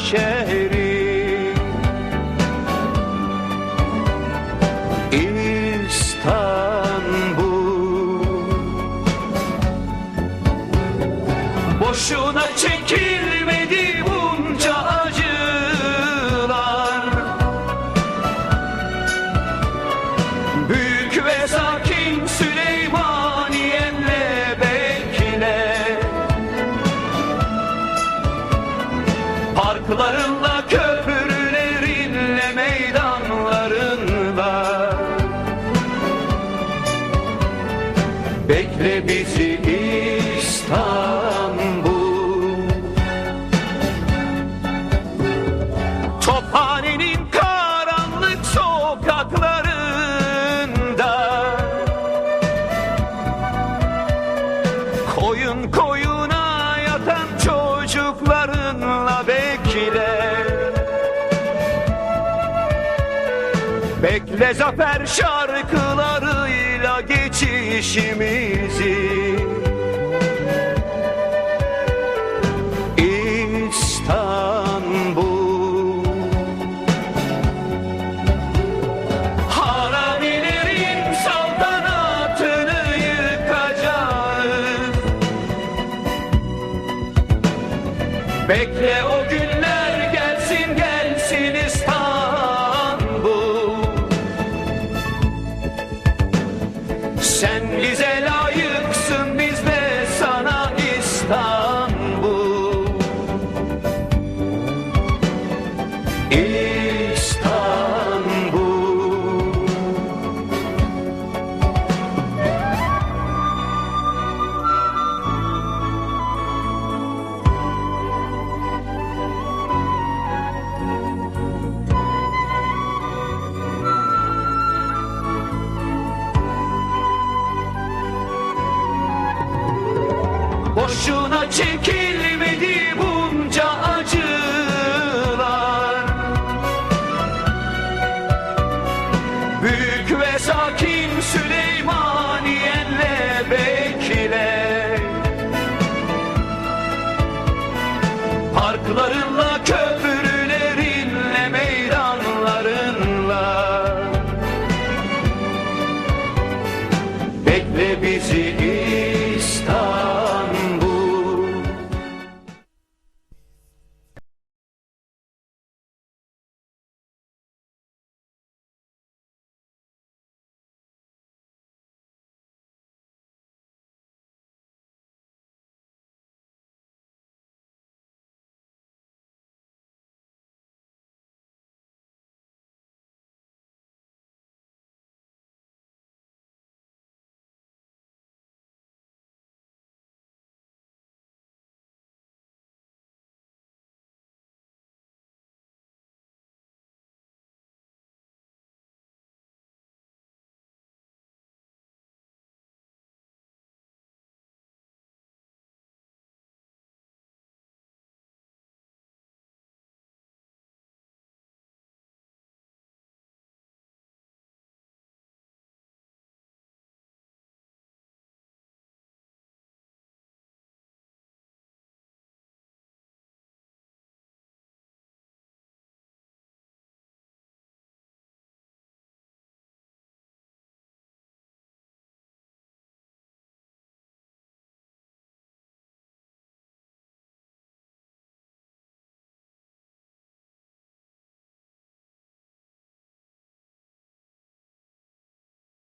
şehri. İstanbul. Boşuna çekilmedi bunca acılar. Büyük ve Bekle bizi İstanbul. Tophanenin karanlık sokaklarında Koyun koyuna yatan çocuklarınla bekle. Bekle zafer geçişimizi İstanbul. Haramilerin saltanatını yıkacağız. Bekle o günler gelsin gelsin Sen bize layıksın Boşuna çekilmedi bunca acılar. Büyük ve sakin Süleymaniye'nle